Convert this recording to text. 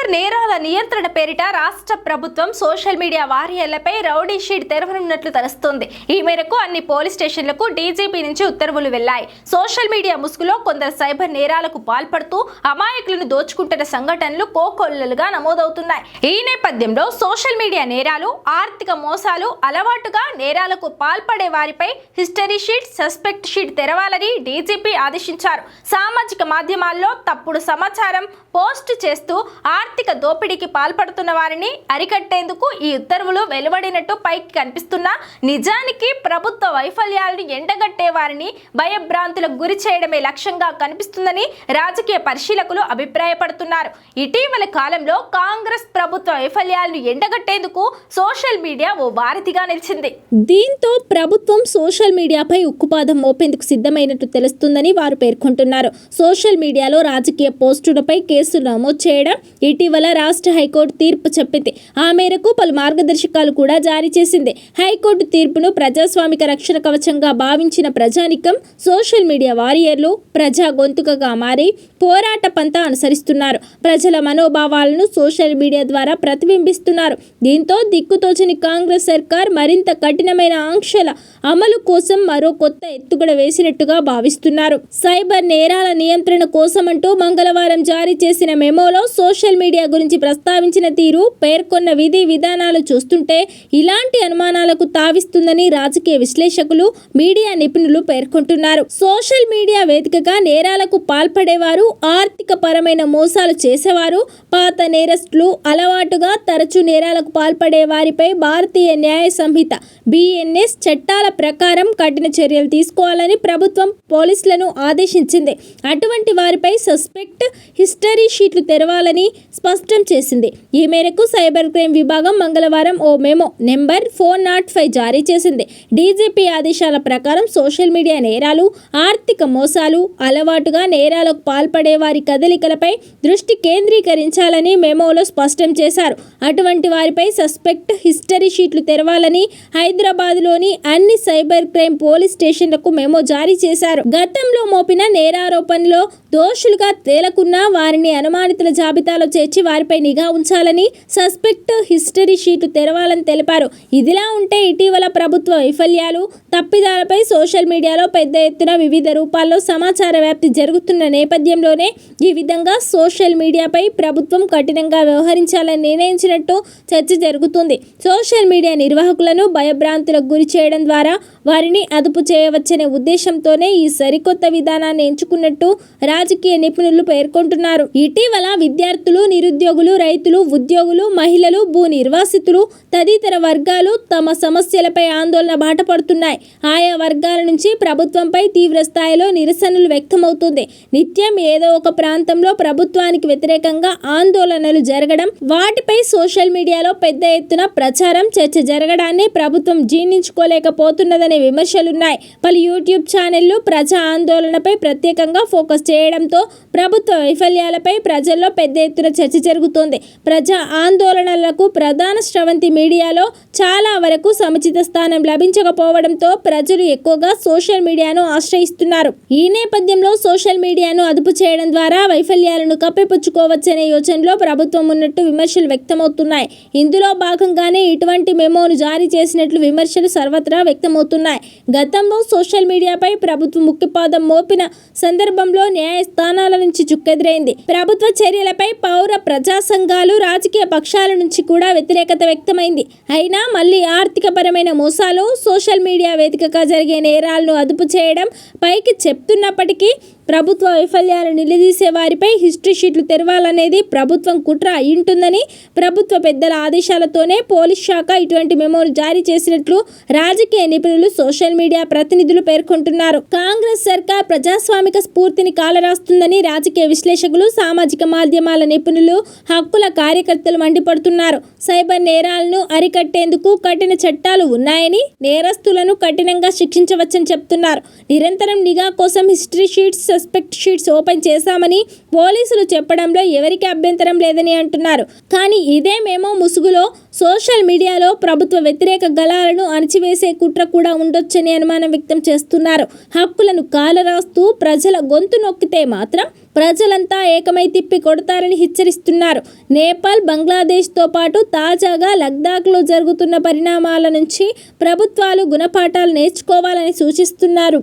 Cyber నేరాల నియంత్రణ పేరిట రాష్ట్ర ప్రభుత్వం సోషల్ మీడియా వారియర్లపై రౌడీ షీట్ తెరవనున్నట్లు తెలుస్తోంది. ఈ మేరకు అన్ని పోలీస్ స్టేషన్లకు డీజీపీ నుంచి ఉత్తర్వులు వెళ్ళాయి సోషల్ మీడియా ముసుగులో కొందరు సైబర్ నేరాలకు పాల్పడుతూ అమాయకులను దోచుకుంటున్న సంఘటనలు కోకొల్లలుగా నమోదవుతున్నాయి. ఈ నేపథ్యంలో సోషల్ మీడియా నేరాలు ఆర్థిక మోసాలు అలవాటుగా నేరాలకు పాల్పడే వారిపై హిస్టరీ షీట్ సస్పెక్ట్ షీట్ తెరవాలని డీజీపీ ఆదేశించారు. సామాజిక మాధ్యమాల్లో తప్పుడు సమాచారం పోస్ట్ చేస్తూ ఆర్థిక ఆర్థిక దోపిడీకి పాల్పడుతున్న వారిని అరికట్టేందుకు ఈ ఉత్తర్వులు వెలువడినట్టు పైకి కనిపిస్తున్నా నిజానికి ప్రభుత్వ వైఫల్యాలను ఎండగట్టే వారిని భయభ్రాంతులకు గురి చేయడమే లక్ష్యంగా కనిపిస్తుందని రాజకీయ పరిశీలకులు అభిప్రాయపడుతున్నారు. ఇటీవల కాలంలో కాంగ్రెస్ ప్రభుత్వ వైఫల్యాలను ఎండగట్టేందుకు సోషల్ మీడియా ఓ వారధిగా నిలిచింది. దీంతో ప్రభుత్వం సోషల్ మీడియాపై ఉక్కుపాదం మోపేందుకు సిద్ధమైనట్టు తెలుస్తుందని వారు పేర్కొంటున్నారు. సోషల్ మీడియాలో రాజకీయ పోస్టులపై కేసులు నమోదు చేయడం ఇటీవల రాష్ట్ర హైకోర్టు తీర్పు చెప్పింది ఆ మేరకు పలు మార్గదర్శకాలు కూడా జారీ చేసింది. హైకోర్టు తీర్పును ప్రజాస్వామిక రక్షణ కవచంగా భావించిన ప్రజానికం సోషల్ మీడియా వారియర్లు ప్రజా గొంతుకగా మారి పోరాట పంత అనుసరిస్తున్నారు. ప్రజల మనోభావాలను సోషల్ మీడియా ద్వారా ప్రతిబింబిస్తున్నారు. దీంతో దిక్కుతోచని కాంగ్రెస్ సర్కార్ మరింత కఠినమైన ఆంక్షల అమలు కోసం మరో కొత్త ఎత్తుగడ వేసినట్టుగా భావిస్తున్నారు. సైబర్ నేరాల నియంత్రణ కోసమంటూ మంగళవారం జారీ చేసిన మెమోలో సోషల్ మీడియా మీడియా గురించి ప్రస్తావించిన తీరు పేర్కొన్న విధి విధానాలు చూస్తుంటే ఇలాంటి అనుమానాలకు తావిస్తుందని రాజకీయ విశ్లేషకులు మీడియా నిపుణులు పేర్కొంటున్నారు. సోషల్ మీడియా వేదికగా నేరాలకు పాల్పడేవారు ఆర్థిక పరమైన మోసాలు చేసేవారు పాత నేరస్తులు అలవాటుగా తరచూ నేరాలకు పాల్పడే వారిపై భారతీయ న్యాయ సంహిత బిఎన్ఎస్ చట్టాల ప్రకారం కఠిన చర్యలు తీసుకోవాలని ప్రభుత్వం పోలీసులను ఆదేశించింది. అటువంటి వారిపై సస్పెక్ట్ హిస్టరీ షీట్లు తెరవాలని స్పష్టం చేసింది. ఈ మేరకు సైబర్ క్రైమ్ విభాగం మంగళవారం ఓ memo number four nought five జారీ చేసింది. డీజీపీ ఆదేశాల ప్రకారం సోషల్ మీడియా నేరాలు ఆర్థిక మోసాలు అలవాటుగా నేరాలకు పాల్పడే వారి కదలికలపై దృష్టి కేంద్రీకరించాలని మెమోలో స్పష్టం చేశారు. అటువంటి వారిపై సస్పెక్ట్ హిస్టరీ షీట్లు తెరవాలని హైదరాబాద్లోని అన్ని సైబర్ క్రైమ్ పోలీస్ స్టేషన్లకు మెమో జారీ చేశారు. గతంలో మోపిన నేరారోపణలో దోషులుగా తేలకున్న వారిని అనుమానితుల జాబితాలో చేర్చి వారిపై నిఘా ఉంచాలని సస్పెక్ట్ హిస్టరీ షీట్లు తెరవాలని తెలిపారు. ఇదిలా ఉంటే ఇటీవల ప్రభుత్వ వైఫల్యాలు తప్పిదాలపై సోషల్ మీడియాలో పెద్ద ఎత్తున వివిధ రూపాల్లో సమాచార వ్యాప్తి జరుగుతున్న నేపథ్యంలోనే ఈ విధంగా సోషల్ మీడియాపై ప్రభుత్వం కఠినంగా వ్యవహరించాలని నిర్ణయించినట్టు చర్చ జరుగుతుంది. సోషల్ మీడియా నిర్వాహకులను భయభ్రాంతులకు గురి చేయడం ద్వారా వారిని అదుపు చేయవచ్చనే ఉద్దేశంతోనే ఈ సరికొత్త విధానాన్ని ఎంచుకున్నట్టు రాజకీయ నిపుణులు పేర్కొంటున్నారు. ఇటీవల విద్యార్థులు నిరుద్యోగులు రైతులు ఉద్యోగులు మహిళలు భూ నిర్వాసితులు తదితర వర్గాలు తమ సమస్యలపై ఆందోళన బాట పడుతున్నాయి. ఆయా వర్గాల నుంచి ప్రభుత్వంపై తీవ్ర స్థాయిలో నిరసనలు వ్యక్తమవుతుంది. నిత్యం ఏదో ఒక ప్రాంతంలో ప్రభుత్వానికి వ్యతిరేకంగా ఆందోళనలు జరగడం వాటిపై సోషల్ మీడియాలో పెద్ద ఎత్తున ప్రచారం చర్చ జరగడాన్ని ప్రభుత్వం జీర్ణించుకోలేకపోతున్నదనే విమర్శలున్నాయి. పలు యూట్యూబ్ ఛానళ్ళు ప్రజా ఆందోళనపై ప్రత్యేకంగా ఫోకస్ చేయడంతో ప్రభుత్వ వైఫల్యాలపై ప్రజల్లో పెద్ద ఎత్తున చర్చ జరుగుతోంది. ప్రజా ఆందోళనలకు ప్రధాన స్రవంతి మీడియాలో చాలా వరకు సముచిత స్థానం లభించకపోవడంతో ప్రజలు ఎక్కువగా సోషల్ మీడియాను ఆశ్రయిస్తున్నారు. ఈ నేపథ్యంలో సోషల్ మీడియాను అదుపు చేయడం ద్వారా వైఫల్యాలను కప్పిపుచ్చుకోవచ్చనే యోచనలో ప్రభుత్వం ఉన్నట్టు విమర్శలు వ్యక్తమవుతున్నాయి. ఇందులో భాగంగానే ఇటువంటి మెమోను జారీ చేసినట్లు విమర్శలు సర్వత్రా వ్యక్తమవుతున్నాయి. గతంలో సోషల్ మీడియాపై ప్రభుత్వం ముఖ్యపాదం మోపిన సందర్భంలో న్యాయస్థానాల నుంచి చుక్కెదురైంది. ప్రభుత్వ చర్యలపై పౌర ప్రజా సంఘాలు రాజకీయ పక్షాల నుంచి కూడా వ్యతిరేకత వ్యక్తమైంది. అయినా మళ్ళీ ఆర్థికపరమైన మోసాలు సోషల్ మీడియా వేదికగా జరిగే నేరాలను అదుపు చేయడం పైకి చెప్తున్నప్పటికీ ప్రభుత్వ వైఫల్యాలు నిలదీసే వారిపై హిస్టరీ షీట్లు తెరవాలనేది ప్రభుత్వం కుట్ర ఇంటుందని ప్రభుత్వ పెద్దల ఆదేశాలతోనే పోలీస్ శాఖ ఇటువంటి మెమోలు జారీ చేసినట్లు రాజకీయ నిపుణులు సోషల్ మీడియా ప్రతినిధులు పేర్కొంటున్నారు. కాంగ్రెస్ సర్కార్ ప్రజాస్వామిక స్ఫూర్తిని కాలరాస్తుందని రాజకీయ విశ్లేషకులు సామాజిక మాధ్యమాల నిపుణులు హక్కుల కార్యకర్తలు మండిపడుతున్నారు. సైబర్ నేరాలను అరికట్టేందుకు కఠిన చట్టాలు ఉన్నాయని నేరస్తులను కఠినంగా శిక్షించవచ్చని చెప్తున్నారు. నిరంతరం నిఘా కోసం history sheets suspect sheets open చేశామని పోలీసులు చెప్పడంలో ఎవరికి అభ్యంతరం లేదని అంటున్నారు. కానీ ఇదే మేము ముసుగులో సోషల్ మీడియాలో ప్రభుత్వ వ్యతిరేక గళాలను అణచివేసే కుట్ర కూడా ఉండొచ్చని అనుమానం వ్యక్తం చేస్తున్నారు. హక్కులను కాలరాస్తూ ప్రజల గొంతు నొక్కితే మాత్రం ప్రజలంతా ఏకమై తిప్పి కొడతారని హెచ్చరిస్తున్నారు. నేపాల్ బంగ్లాదేశ్తో పాటు తాజాగా లద్దాఖ్లో జరుగుతున్న పరిణామాల నుంచి ప్రభుత్వాలు గుణపాఠాలు నేర్చుకోవాలని సూచిస్తున్నారు.